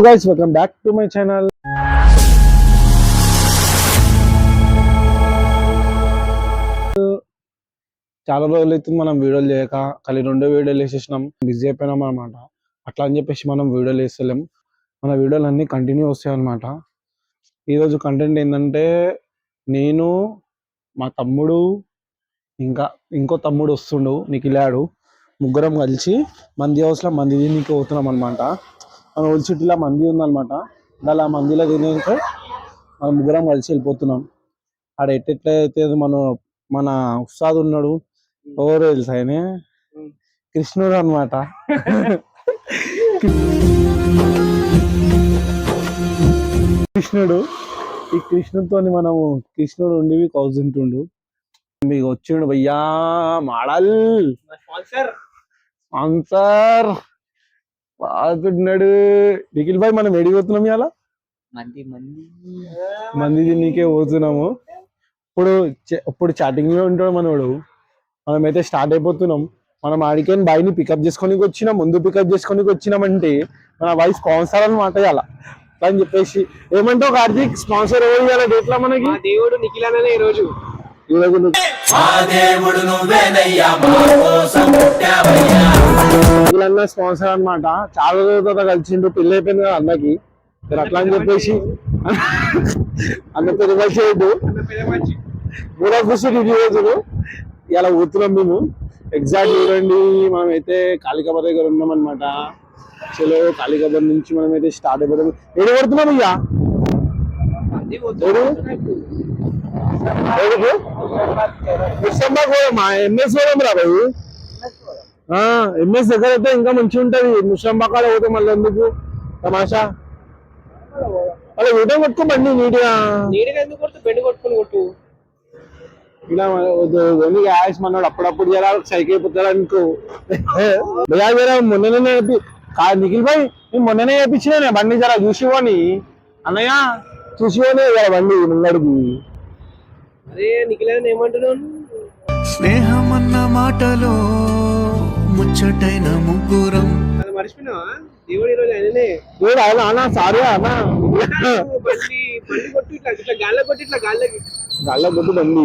Guys welcome back to my channel చాలా రోజులు అయితే మనం వీడియోలు చేయక ఖాళీ రెండో వీడియోలు వేసేసినాం బిజీ అయిపోయినాం అనమాట అట్లా అని చెప్పేసి మనం వీడియోలు వేస్తలేం మన వీడియోలు అన్ని కంటిన్యూ వస్తాయి అనమాట ఈరోజు కంటెంట్ ఏంటంటే నేను మా తమ్ముడు ఇంకా ఇంకో తమ్ముడు వస్తుండు నీకు ఇలాడు ముగ్గురం కలిసి మంది హౌస్లో మంది దీనికి పోతున్నాం అనమాట చుట్టూలో మంది ఉందన్నమాట. అలా మందిలో తినేక మనం ముగ్గురం కలిసి వెళ్ళిపోతున్నాం. ఆడ ఎట్టెట్లయితే మన మన ఉస్తాద్ ఉన్నాడు ఎవరు తెలుసా ఆయన? కృష్ణుడు అనమాట కృష్ణుడు. ఈ కృష్ణుడితో మనము కృష్ణుడు ఉండి కౌజ్ తింటుండు. మీకు వచ్చిండు భయ్యా మాడల్. స్పాన్సర్. స్పాన్సర్. బాగున్నాడు. నిఖిల్ భాయ్ మనం ఎడిపోతున్నాం ఇవాళ? మంది మంది. మంది నీకే పోతున్నాము. ఇప్పుడు ఇప్పుడు చాటింగ్లో ఉంటాడు మనోడు. మనమైతే స్టార్ట్ అయిపోతున్నాం. మనం ఆడికైనా బాయ్ని పికప్ చేసుకొని వచ్చినాం ముందు పికప్ చేసుకొని వచ్చినామంటే మన బాయ్ స్పాన్సర్ అనమాట ఇలా అట్లా అని చెప్పేసి ఏమంటావు కార్తీక్? స్పాన్సర్ ఎవరు ఇవ్వాలి డేట్లా మనకి? దేవుడు నిఖిల్ అన్ననే ఈ రోజు ఈ రోజు వీళ్ళన్న స్పాన్సర్ అనమాట చాలా రోజుల తర్వాత కలిసిండు పెళ్ళి అయిపోయింది కదా అన్నకి మీరు అట్లా అని చెప్పేసి అన్న పెద్ద చేయొద్దు. అన్న పెద్ద రోజులు ఇలా పోతున్నాం మేము. ఎగ్జాక్ట్ చూడండి మనం అయితే కాళికాబాద్ దగ్గర ఉన్నాం అనమాట చలో కాళికాబాద్ నుంచి మనం అయితే స్టార్ట్ అయిపోతాం. ఏడు పడుతున్నాం ఇక? మంది ఎవరు? డిసెంబర్ కూడా మా ఎంఎస్ పోదాం రా ఎంఎస్ దగ్గర అయితే ఇంకా మంచిగా ఉంటది ముసంబా కాడ పోతే మళ్ళీ ఎందుకు? తమాషా. అలా వీడియో కొట్టుకోమండి నీట్గా నీడిగా ఎందుకు కొడుతూ? బెండ్ కొట్టుకుని కొట్టు. ఇలా ఓన్లీ గ్యాస్ మన్నాడు అప్పుడప్పుడు జరా సైకిల్ అయిపోతాడు అనుకో జరా మొన్ననే చెప్పి- కా నిఖిల్ భాయ్ నేను మొన్ననే చేయించిన బండి జరా చూసిపోని అన్నయ్య చూసిపోని బండి ముంగడికి అదే నిఖిల్ అన్న ఏమంటున్నాను స్నేహమన్న మాటలో ముచ్చటైన ముగ్గురం. దేవుడు అన్న సారీ అన్న. కొట్టు ఇట్లా ఇట్లా గాల్లో కొట్టి ఇట్లా గాల్లోకి గల్ల కొట్టు బండి.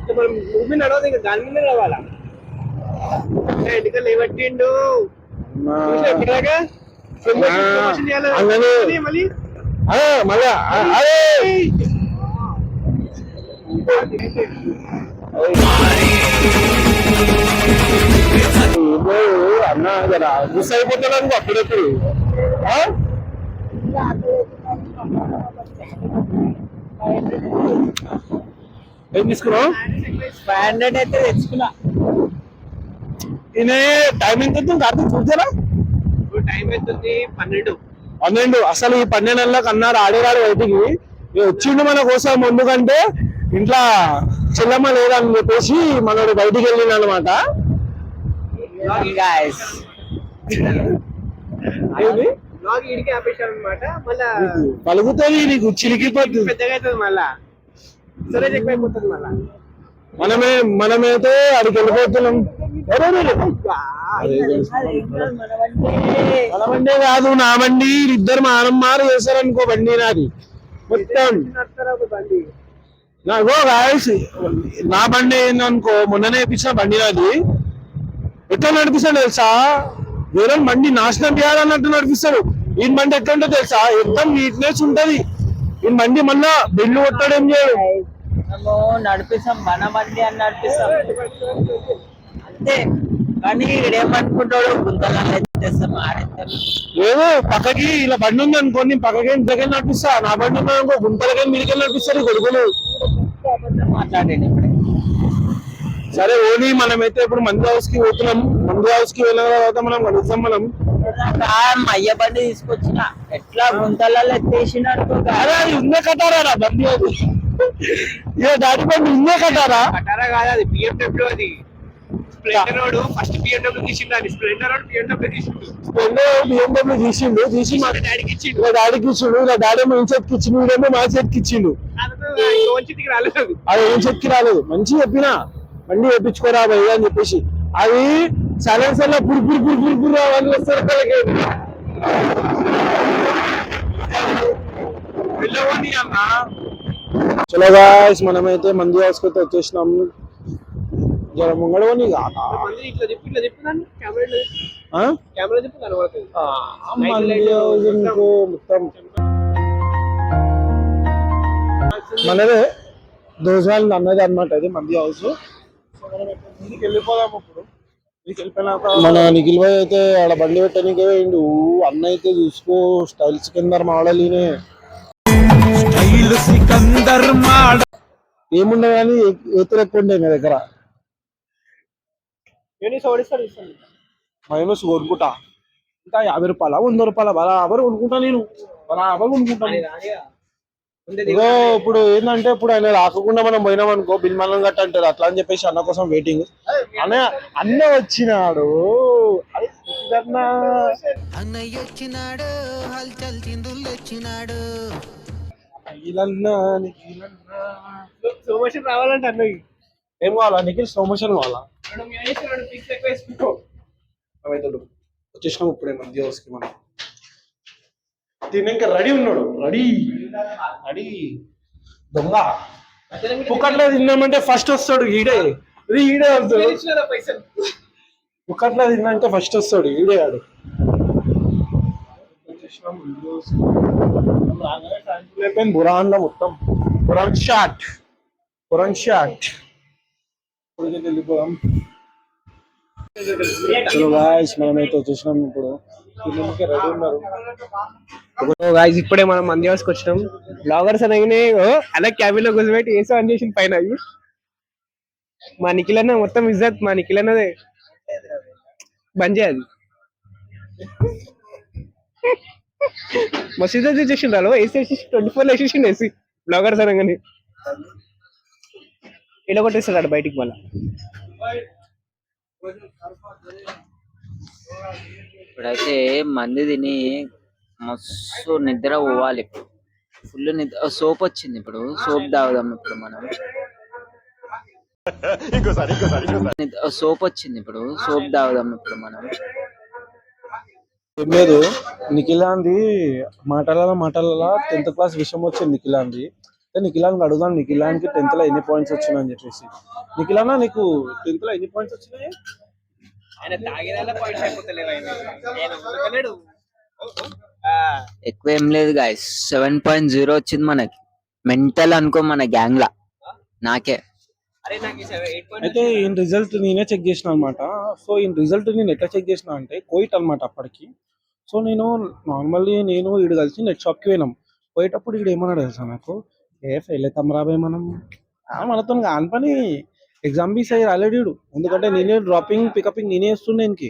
ఇట్లా మనం భూమి మీద నడవదు ఇంకా గాలి మీద. మళ్ళీ అదే మళ్ళా అ- మిస్ అయిపోతున్నాను అప్పుడప్పుడు ఏం తీసుకున్నావు ఫైవ్ హండ్రెడ్ అయితే తెచ్చుకున్నా ఈయన టైం ఎంత అవుతుంది కార్తీక్ చూసారా ఇప్పుడు టైం అవుతుంది పన్నెండు. పన్నెండు అసలు ఈ పన్నెండు నెలలకు అన్నారు ఆడేరాడు బయటికి ఇక వచ్చిండు మన కోసం ఎందుకంటే ఇంట్లో చెల్లమ్మ లేదని చెప్పేసి మనోడు బయటికి వెళ్ళిండు అనమాట గాయస్ బ్లాగ్ ఇడికి ఆపేశారు అనమాట మళ్ళా పలుకుతుంది నీకు చిలికిపోతుంది పెద్దగా అవుతుంది మళ్ళా. స్టోరేజ్ ఎక్కువ అయిపోతుంది మళ్ళా. మనమే అడిగి వెళ్ళిపోతున్నాం ఎవరో మీరు? మన బండి కాదు నా బండి ఇద్దరు మానమ్మారు చేశారనుకో బండి నాది. మొత్తం. నాకు గాయస్ నా బండి ఏందనుకో మొన్ననే ఇప్పించిన బండి నాది. ఎట్లా నడిపిస్తాడు తెలుసా? వేరే బండి నాశనం చేయాలన్నట్టు నడిపిస్తాడు. ఈ బండి ఎట్లా ఉంటుంది తెలుసా? ఎంతం నీట్నెస్ ఉంటది. ఈ బండి మొన్న బిల్లు కొట్టాడు ఏం చేయడు? నడిపిస్తాం మన బండి అని నడిపిస్తాం. అంతే. కానీ ఈడేమనుకుంటాడు గుంతలలో ఎత్తేస్తాం ఆడేస్తాం ఏదో పక్కకి ఇలా బండి ఉంది అనుకో నేను పక్కకి ఇంతకెళ్ళి నడిపిస్తా? నా బండి ఉంది అనుకో గుంతలకి మీదకెళ్ళి నడిపిస్తారు కొడుకులు మాట్లాడండి సరే ఓనీ మనమైతే ఇప్పుడు మంది హౌస్కి పోతున్నాం. మంది హౌస్కి వెళ్ళిన తర్వాత మనం కలుస్తాం మనం ఆ మయ్య బండి తీసుకొచ్చిన. ఎట్లా గుంతలలో ఎత్తేసిన అరే అది ఉందే కట్టారా రా బండి అది? ఏ దాటి బండి ఉందే కట్టారా కటారా కాదు అది బిఎండబ్ల్యూ అది. స్ప్లెండర్ రోడ్ ఫస్ట్ బిఎండబ్ల్యూ తీసిండు అది స్ప్లెండర్ రోడ్ బిఎండబ్ల్యూ తీసిండు. బిఎండబ్ల్యూ తీసిండు. తీసి మా డాడీకి ఇచ్చిండు. డాడీకి ఇచ్చిండు. ఇలా డాడీ మా చేతికి ఇచ్చిండు వీడేమో మా చేతికి ఇచ్చిండు వంచితికి రాలేదు. అది. అది ఏం చేతికి రాలేదు. మంచి చెప్పినా. బండి వేపించుకోరా భయ్య అని చెప్పేసి. అది సైలెన్సర్లో పురు పురు పురు పురు పురు అవన్నీ వస్తారు చలో గాయస్ మనమైతే మంది హౌస్కి వచ్చేసినాం. జర ముంగడవని మంది హౌస్ ఇంకో మొత్తం. మనదే దోసాలు అన్నది అన్నమాట ఇది మంది హౌస్. మన నిఖిల్ భాయ్ అయితే ఆడ బండి పెట్టడానికి పోయిండు. అన్న అయితే చూసుకో స్టైల్స్ కింద మాడలీనే ఏముండే కానీ ఎత్తులు ఎక్కువ ఉండే మీ దగ్గర? మైనస్ కొనుక్కుంటా ఇంకా యాభై రూపాయల వంద రూపాయల బరాబర్ కొనుక్కుంటా నేను. బరాబర్ కొనుక్కుంటాను ఇగో ఇప్పుడు ఏంటంటే ఇప్పుడు ఆయన రాకుండా మనం పోయినాం అనుకో బిల్ మనం గట్ట అంటారు అట్లా అని చెప్పేసి అన్న కోసం వెయిటింగ్ అన్న అన్న వచ్చినాడు. అన్నయ్య వచ్చినాడు హల్చల్ చిందులు వచ్చినాడు నిఖిలన్నా, నిఖిలన్నా. స్లో మోషన్ రావాలంటే అన్నకి ఏం కావాలా? నిఖిల్ స్లో మోషన్ కావాలా వచ్చేసినాం ఇప్పుడే మంది హౌస్కి మనం. తిని ఇంకా రెడీ ఉన్నాడు. రెడీ రెడీ దొంగ. పుక్కట్లో తిన్నామంటే ఫస్ట్ వస్తాడు ఈడే. ఇది ఈడే వస్తాడు తిన్నామంటే ఫస్ట్ వస్తాడు ఈడే ఆడు. అయిపోయింది. బురాన్లో మొత్తం. బురాన్ షాట్ బురాన్ షాట్ ఇప్పుడు వెళ్ళిపోదాం. గాయస్ మనమైతే వచ్చేసినాం ఇప్పుడు. రెడీ ఉన్నారు. గాయస్ ఇప్పుడే మనం మంది వచ్చినాం. బ్లాగర్స్ అనగానే ఓ, అలా క్యాబిన్లో కూర్చోబెట్టి ఏసో అని చేసిన పైన మా నిఖిలన్న మొత్తం ఇజ్జత్ మా నిఖిలన్నదే బంద్ చేయాలి మస్తు ఇజ్జత్ చేసిండ్రు ఏసీ వేసి ట్వంటీ ఫోర్ వేసేసిండు ఏసీ. బ్లాగర్స్ అనగానే. ఇలా కొట్టేస్తాడు బయటికి మళ్ళా. ఇప్పుడైతే మంది తిని మస్తు నిద్ర పోవాలి. ఇప్పుడు ఫుల్ నిద్ర సోప్ వచ్చింది ఇప్పుడు సోప్ తాగుదాం ఇప్పుడు మనం. సోప్ వచ్చింది ఇప్పుడు సోప్ తాగుదాం ఇప్పుడు మనం. ఏం లేదు నిఖిలాంది మాటల మాటల టెన్త్ క్లాస్ విషయం వచ్చింది నిఖిలాంది. నిఖిలానికి అడుగుదాం నిఖిలానికి టెన్త్లో ఎన్ని పాయింట్స్ వచ్చినాయని చెప్పేసి. నిఖిలానా నీకు టెన్త్లో ఎన్ని పాయింట్స్ వచ్చినాయి? ఆయన తాగేదాల పాయింట్స్ అయిపోతలేవు ఆయన. ఎక్కువ ఏం లేదు గాయస్ సెవెన్ పాయింట్ జీరో వచ్చింది మనకి. మెంటల్ అనుకో మన గ్యాంగ్ లా. నాకే. అయితే ఈ రిజల్ట్ నేనే చెక్ చేసిన అనమాట సో ఈ రిజల్ట్ నేను ఎట్లా చెక్ చేసిన అంటే కోయిట్ అనమాట అప్పటికి. సో నేను నార్మల్లీ నేను ఈడు కలిసి నెట్ షాప్కి పోయినాం. పోయేటప్పుడు ఈడు ఏమన్నాడు తెలుసా నాకు? ఏ ఫెయిల్ అవుతాం రాబోయే మనం. ఆ, మనతో కాని పని. ఎగ్జామ్ బీస్ అయ్యి రాలేడు. ఎందుకంటే నేనే డ్రాపింగ్ పికపింగ్ నేనే ఇస్తుండే ఈయనకి.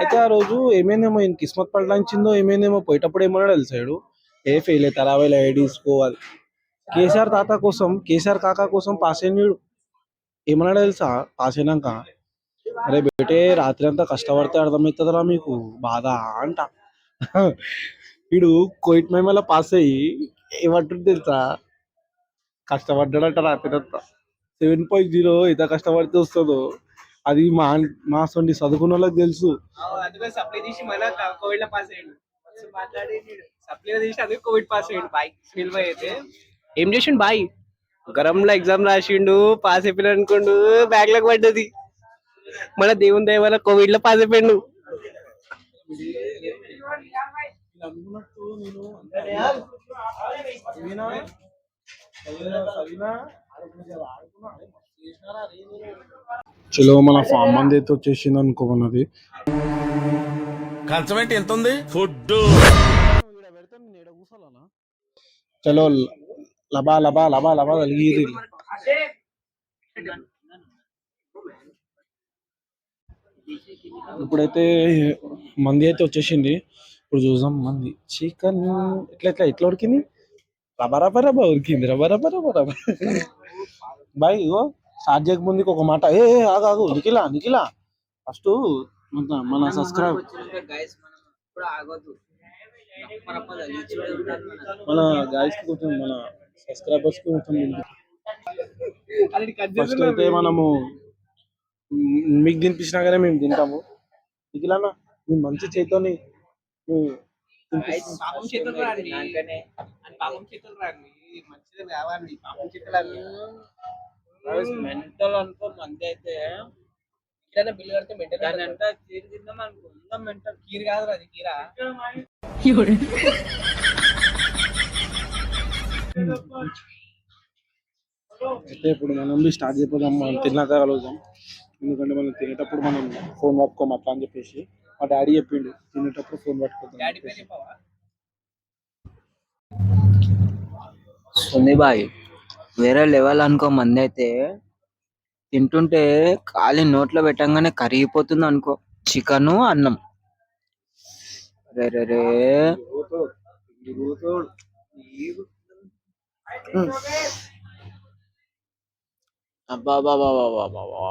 అయితే ఆ రోజు ఏమైందేమో ఈయన కిస్మత్ పడలాంచిందో ఏమైందేమో పోయేటప్పుడు ఏమన్నాడు తెలిసాడు ఏ ఫెయిల్ అవుతా రాబోయే ఐడీసుకోవాలి కేసీఆర్ తాత కోసం కేసీఆర్ కాకా కోసం పాస్ అయినాడు. ఏమన్నాడు తెలుసా? పాస్ అయినాక అరే బేటే రాత్రి అంతా కష్టపడితే అర్థమవుతుందిరా మీకు. బాధ అంట. వీడు కోయిట్ మేమల పాస్ అయ్యి ఏమంటుంది తెలుసా? కష్టపడ్డాడంట రాత్రి అంతా. సెవెన్ పాయింట్ జీరో ఎంత కష్టపడితే వస్తుందో? అది మా మా సొంటి చదువుకున్న వాళ్ళకి తెలుసు. అందుకే సప్లై తీసి మళ్ళా కోవిడ్లో పాస్ అయ్యాడు. మాట్లాడి సప్లై తీసి అందుకే కోవిడ్ పాస్ అయ్యాడు. బాయ్ సునీల్ బాయ్ అయితే. ఏం చేసిండు? బాయ్ గరంలో ఎగ్జామ్ రాసిండు పాస్ అయిపోయినా అనుకోండు బ్యాక్ లాగ్ పడ్డది. మన దేవుని దయ వల్ల కోవిడ్లో పాస్ అయిపోయిండు. చలో మన ఫామ్ మంది అయితే వచ్చేసింది అనుకోమన్నది. కంచం ఏంటి? ఎంత ఉంది? ఫుడ్ చలో లబా లబా లబా లబా కలిగి ఇప్పుడైతే మంది అయితే వచ్చేసింది. ఇప్పుడు చూద్దాం మంది. చికెన్ ఇట్లా ఇట్లా ఎట్లా ఉడికింది? రబా రబా రబా ఉడికింది రబా. రబా రబా రబా బాయ్ ఇగో స్టార్ట్ చేయక ముందుకు ఒక మాట. ఏ ఏ, ఆగు ఆగు నిఖిలా నిఖిలా. ఫస్ట్ మన సబ్స్క్రైబ్ మనం గాయస్ కొంచెం మన సబ్స్క్రైబర్స్ కొంచెం ఫస్ట్ అయితే మనము మీకు తినిపించినాగానే మేము తింటాము. నిఖిలన్న మీ మంచి చేతితోని పాపం చేతులు రా అండి. తిన్నాకనే పాపం చేతులు రాండి. మంచిది కావాలి. పాపం చేతులు మెంటల్ అనుకో మంది అయితే ఇట్లనే బిల్లు కడితే మెంటల్ దాని తిందాం ఉందాం మెంటల్? కీర్ కాదు అది కీరా అయితే ఇప్పుడు మనం బి స్టార్ట్ చేయకపోదాం మనం తిన్నాక కలుగుదాం ఎందుకంటే మనం తినేటప్పుడు మనం ఫోన్ పట్టుకోం అట్లా అని చెప్పేసి. మా డాడీ చెప్పిండు తినేటప్పుడు ఫోన్ చెప్పవా ఉంది బాయ్ వేరే లెవెల్ అనుకో మంది అయితే తింటుంటే ఖాళీ నోట్లో పెట్టంగానే కరిగిపోతుంది అనుకో. చికెన్ అన్నం. రే రే అబ్బా అబ్బా అబ్బా అబ్బా.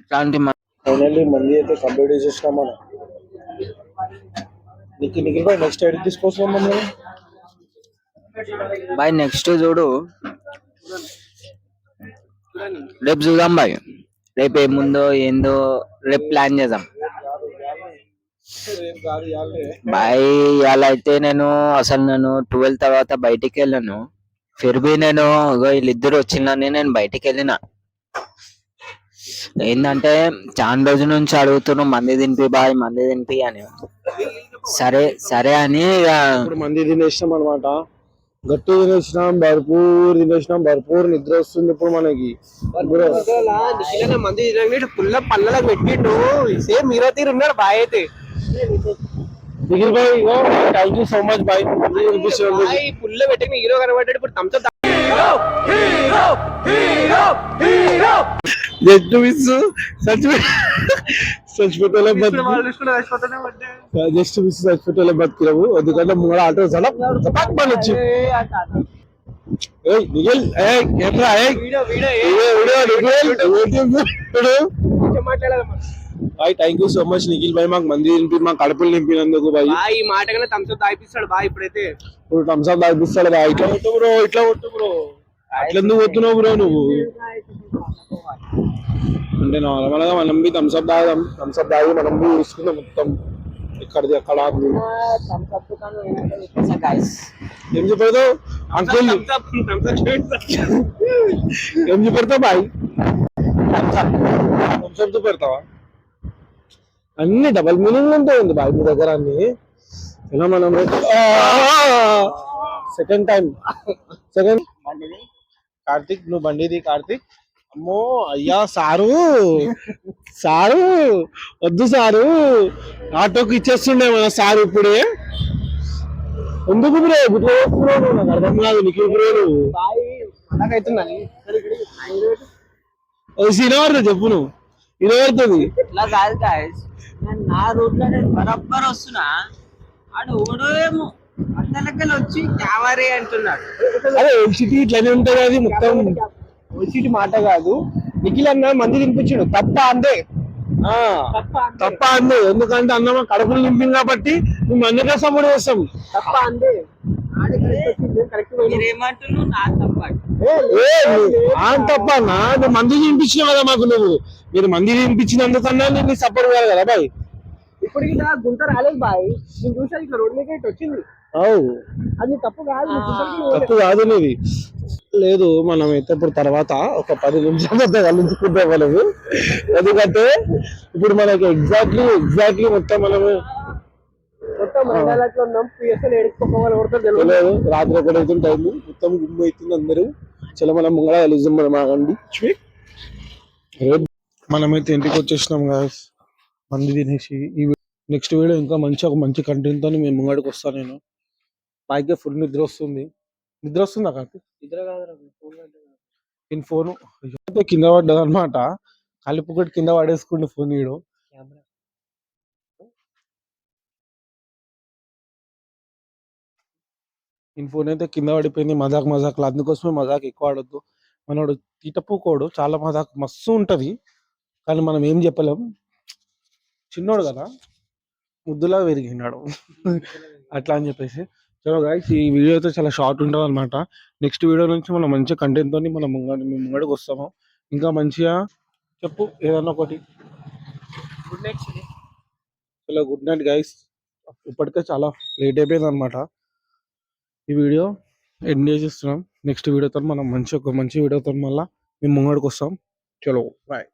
ఇట్లాంటి ఫైనల్లీ మళ్ళీ అయితే కంప్లీట్ చేసేసినాం మనం. నీకు నిఖిల్ భాయ్ నెక్స్ట్ ఎడిట్ తీసుకొస్తున్నాం మనం. బాయ్ నెక్స్ట్ చూడు. రేపు చూద్దాం బాయ్. రేపు ఏముందో ఏందో రేపు ప్లాన్ చేద్దాం. బాయ్ ఇవాళ అయితే నేను అసలు నేను ట్వెల్వ్ తర్వాత బయటికి వెళ్ళాను. ఫిర్బీ నేను వీళ్ళిద్దరు వచ్చిందని నేను బయటికి వెళ్ళిన. ఏంటంటే చాలా రోజుల నుంచి అడుగుతున్నాను మంది తినిపి బాయ్ మంది తినిపి అని. సరే సరే అని ఇక ఇప్పుడు మంది తినేసినాం అనమాట గట్టి తినేసినాం భర్పూర్ తినేసినాం భర్పూర్ నిద్ర వస్తుంది ఇప్పుడు మనకి. మంది పుల్ల పళ్ళలకు పెట్టిండు. సేమ్ మీరో తీరు ఉన్నాడు బాయ్ అయితే. Thank you so much bye. పుల్ల పెట్టిన హీరో కనబడ్డాడు ఇప్పుడు తమతో చచ్చిపోతే జస్ట్ మిస్ చచ్చిపోతే బతికిరావు ఎందుకంటే ముంగడ ఆటో పని వచ్చి. Bye thank you so much Nikhil భాయ్ మాకు మంది నింపి మా కడుపులు నింపినందుకు బాయ్. ఈ మాట కన్నా తమతో దాయిపిస్తాడు బాయ్ ఇప్పుడైతే. ఇప్పుడు తాగిపిస్తాడు బాయ్. ఇట్లా కొట్టు బ్రో ఇట్లా కొట్టు బ్రో. అట్లా ఎందుకు కొట్టున్నావు బ్రో నువ్వు? అంటే నార్మల్గా మనం బి థమ్స్ అప్ తాగుదాం. థమ్స్ అప్ తాగి మనం బి చూసుకుందాం మొత్తం ఇక్కడిది అక్కడ ఆపి. ఏం చెప్పేదో అంకుల్ ఏం చెప్పేడతావు బాయ్? థమ్స్ అప్ చూపెడతావా అన్ని డబల్ మీనింగ్ ఉంటాయి ఉంది బాయ్ మీ దగ్గర అన్ని? ఇలా మనం సెకండ్ టైం సెకండ్ కార్తిక్ నువ్వు బండిది కార్తిక్. అమ్మో అయ్యా సారు. సారు వద్దు సారు. ఆటోకి ఇచ్చేస్తుండే మన సారు ఇప్పుడే. ఎందుకు బ్రో? నువ్వు? నాకు అర్థం కాదు నీకు బ్రో. నువ్వు అవుతుందని ఓ సీన్ పడుతుంది చెప్పు నువ్వు. ఇది పడుతుంది. ఇట్లా కాదు గాయస్ నేను నా రూట్లో నేను బరబ్బర్ వస్తున్నా. ఆడు ఓడో ఏమో. అద్దలకెళ్ళి వచ్చి క్యామరే అంటున్నాడు. అదే ఇట్లనే ఉంటుంది అది మొత్తం. ఓసిటి మాట కాదు. నిఖిల్ అన్న మంది తినిపించాడు. తప్ప అందే. ఆ, తప్ప అంది. ఎందుకంటే అన్న కడుపులు నింపింది కాబట్టి మేము అందుకే సపోర్ట్ చేస్తాం. తప్ప అందే. నా తప్ప ఏ, నువ్వు- ఆ తప్ప అన్న. నువ్వు మంది తినిపించినావు కదా మాకు నువ్వు. మీరు మంది తినిపించినందుకన్నా నేను సపోర్ట్ కాదు కదా బాయ్. ఇట్లా గుంట రాలేదు బాయ్. నేను చూసా ఇట్లా రోడ్ మీద వచ్చింది. అవు. అది తప్పు కాదు తప్పు కాదు నీది. లేదు మనం అయితే ఇప్పుడు తర్వాత ఒక పది నిమిషాలు కలుసుకుంటే మనము. ఎందుకంటే ఇప్పుడు మనకి ఎగ్జాక్ట్లీ ఎగ్జాక్ట్లీ మొత్తం మనము తెలియదు. రాత్రి ఒకటి అవుతుంది టైం మొత్తం గుమ్మ అవుతుంది అందరూ. చాలా మనం ముంగళ కలుద్దాం మనం ఆగండి మనమైతే ఇంటికి వచ్చేసినాం గాయస్ మంది తినేసి ఈ నెక్స్ట్ వీడియో ఇంకా మంచి ఒక మంచి కంటెంట్తో మేము ముంగడికి వస్తాను నేను. పైకి ఫుల్ నిద్ర వస్తుంది. నిద్ర వస్తుందా కాకి? నేను ఫోన్ అయితే కింద పడ్డది అనమాట కలిపి ఒకటి కింద పడేసుకుంటే ఫోన్ ఈడు. నేను ఫోన్ అయితే కింద పడిపోయింది మజాక్ మజాక్ అందుకోసమే మజాక్ ఎక్కువ ఆడొద్దు. మనోడు తీటప్పుకోడు చాలా మజాక్ మస్తు ఉంటది. కానీ మనం ఏం చెప్పలేం. చిన్నోడు కదా? ముద్దులా పెరిగినాడు. అట్లా అని చెప్పేసి. చలో గాయస్ ఈ వీడియో అయితే చాలా షార్ట్ ఉంటుంది అనమాట నెక్స్ట్ వీడియో నుంచి మనం మంచి కంటెంట్ తోని మనం ముంగడ మేము ముంగడికి వస్తాము. ఇంకా మంచిగా చెప్పు ఏదన్నా ఒకటి. గుడ్ నైట్ చలో గుడ్ నైట్ గైస్ ఇప్పటికే చాలా లేట్ అయిపోయింది అనమాట ఈ వీడియో ఎంజాయ్ చేస్తున్నాం నెక్స్ట్ వీడియోతో మనం మంచి ఒక మంచి వీడియోతో మళ్ళీ మేము ముంగడికి వస్తాం. చలో బాయ్